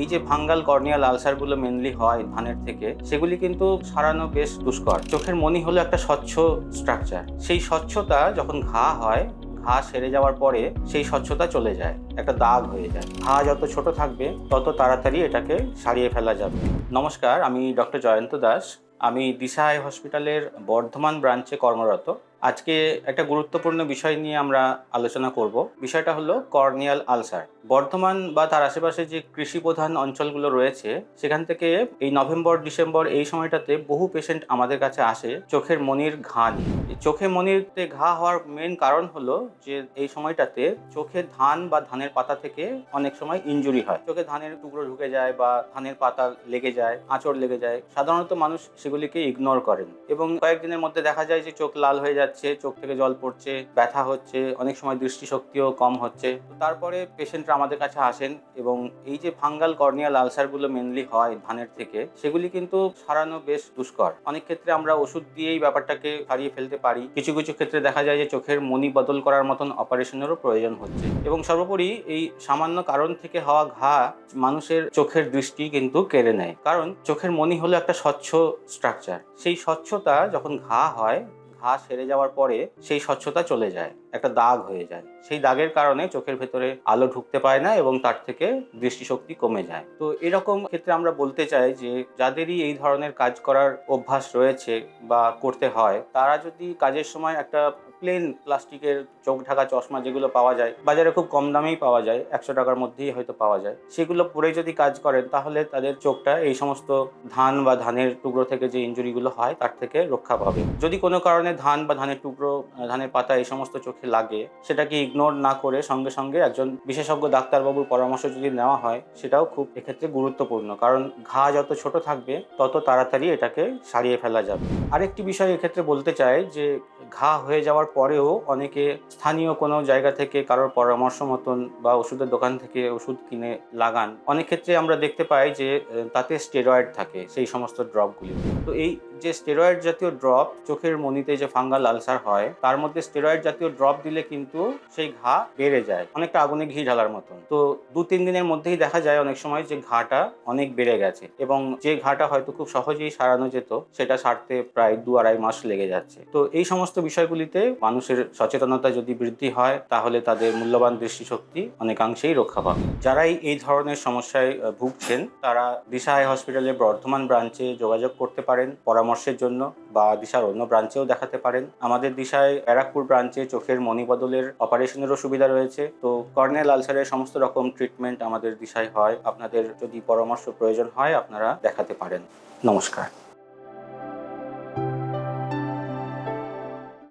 এই যে fungal corneal আলসারগুলো mainly হয় ধানের থেকে, সেগুলি কিন্তু সারানো বেশ দুষ্কর। চোখের মনি হলো একটা স্বচ্ছ স্ট্রাকচার সেই স্বচ্ছতা যখন ঘা হয়, ঘা সেরে যাওয়ার পরে সেই স্বচ্ছতা চলে যায়, একটা দাগ হয়ে যায়। ঘা যত ছোট থাকবে, তত তাড়াতাড়ি এটাকে সারিয়ে ফেলা যাবে। নমস্কার, আমি ডক্টর জয়ন্ত দাস। আমি দিশা আই হসপিটালের বর্ধমান ব্রাঞ্চে কর্মরত। আজকে একটা গুরুত্বপূর্ণ বিষয় নিয়ে আমরা আলোচনা করব। বিষয়টা হলো কর্নিয়াল আলসার। বর্ধমান বা তার আশেপাশে যে কৃষি প্রধান অঞ্চলগুলো রয়েছে, সেখান থেকে এই নভেম্বর, ডিসেম্বর এই সময়টাতে বহু পেশেন্ট আমাদের কাছে আসে, চোখের মনির ঘা নিয়ে এই চোখে মনিরতে ঘা হওয়ার মেন কারণ হলো যে এই সময়টাতে চোখে ধান বা ধানের পাতা থেকে অনেক সময় ইনজুরি হয়। চোখে ধানের টুকরো ঢুকে যায় বা ধানের পাতা লেগে যায়, আঁচড় লেগে যায়, সাধারণত মানুষ সেগুলিকে ইগনোর করেন এবং কয়েকদিনের মধ্যে দেখা যায় যে চোখ লাল হয়ে যাচ্ছে, চোখ থেকে জল পড়ছে, ব্যথা হচ্ছে, অনেক সময় দৃষ্টিশক্তিও কম হচ্ছে। তারপরে পেশেন্টরা আমাদের কাছে আসেন এবং এই যে ফাঙ্গাল কর্নিয়াল আলসারগুলো মেনলি হয় ধানের থেকে, সেগুলি কিন্তু সারানো বেশ দুষ্কর। অনেক ক্ষেত্রে আমরা ওষুধ দিয়েই ব্যাপারটাকে সারিয়ে ফেলতে পারি কিছু কিছু ক্ষেত্রে দেখা যায় যে চোখের মনি বদল করার মতন অপারেশনেরও প্রয়োজন হচ্ছে। এবং সর্বোপরি এই সামান্য কারণ থেকে হওয়া ঘা মানুষের চোখের দৃষ্টি কিন্তু কেড়ে নেয়। কারণ চোখের মনি হলো একটা স্বচ্ছ স্ট্রাকচার সেই স্বচ্ছতা যখন ঘা হয়, ঘা সেরে যাওয়ার পরে সেই স্বচ্ছতা চলে যায়। একটা দাগ হয়ে যায়। সেই দাগের কারণে চোখের ভেতরে আলো ঢুকতে পায় না এবং তার থেকে দৃষ্টিশক্তি কমে যায়। তো এরকম ক্ষেত্রে আমরা বলতে চাই যে, যাদেরই এই ধরনের কাজ করার অভ্যাস রয়েছে বা করতে হয়, তারা যদি কাজের সময় একটা প্লেন প্লাস্টিকের চোখ ঢাকা চশমা যেগুলো পাওয়া যায়, বাজারে খুব কম দামেই পাওয়া যায়, একশো টাকার মধ্যেই হয়তো পাওয়া যায়, সেগুলো পরে যদি কাজ করেন, তাহলে তাদের চোখটা এই সমস্ত ধান বা ধানের টুকরো থেকে যে ইনজুরিগুলো হয়, তার থেকে রক্ষা পাবে। যদি কোনো কারণে ধান বা ধানের টুকরো, ধানের পাতা এই সমস্ত চোখে লাগে, সেটাকে ইগনোর না করে সঙ্গে সঙ্গে একজন বিশেষজ্ঞ ডাক্তারবাবুর পরামর্শ যদি নেওয়া হয়, সেটাও খুব এক্ষেত্রে গুরুত্বপূর্ণ। কারণ ঘা যত ছোট থাকবে, তত তাড়াতাড়ি এটাকে সারিয়ে ফেলা যাবে। আরেকটি বিষয় এক্ষেত্রে বলতে চাই যে, ঘা হয়ে যাওয়ার পরেও অনেকে স্থানীয় কোনো জায়গা থেকে কারোর পরামর্শ মতন বা ওষুধের দোকান থেকে ওষুধ কিনে লাগান। অনেক ক্ষেত্রে আমরা দেখতে পাই যে তাতে স্টেরয়েড থাকে সেই সমস্ত ড্রপগুলি। তো এই যে স্টেরয়েড জাতীয় ড্রপ, চোখের মনিতে যে ফাঙ্গাল আলসার হয়, তার মধ্যে স্টেরয়েড জাতীয় ড্রপ দিলে কিন্তু সেই ঘা বেড়ে যায়। অনেকটা আগুনে ঘি ঢালার মতন। তো দু তিন দিনের মধ্যেই দেখা যায় অনেক সময় যে ঘাটা অনেক বেড়ে গেছে এবং যে ঘাটা হয়তো খুব সহজেই সারানো যেত, সেটা সারতে প্রায় দু আড়াই মাস লেগে যাচ্ছে। তো এই সমস্ত বিষয়গুলিতে মানুষের সচেতনতা যদি বৃদ্ধি হয়, তাহলে তাদের মূল্যবান দৃষ্টিশক্তি অনেকাংশেই রক্ষা পাবে। যারাই এই ধরনের সমস্যায় ভুগছেন, তারা দিশা আই হসপিটালের বর্ধমান ব্রাঞ্চে যোগাযোগ করতে পারেন পরামর্শের জন্য বা দিশার অন্য ব্রাঞ্চেও দেখাতে পারেন। আমাদের দিশায় ব্যারাকপুর ব্রাঞ্চে চোখের মনি বদলের অপারেশনেরও সুবিধা রয়েছে। তো কর্নেল আলসারের সমস্ত রকম ট্রিটমেন্ট আমাদের দিশায় হয়। আপনাদের যদি পরামর্শ প্রয়োজন হয়, আপনারা দেখাতে পারেন। নমস্কার।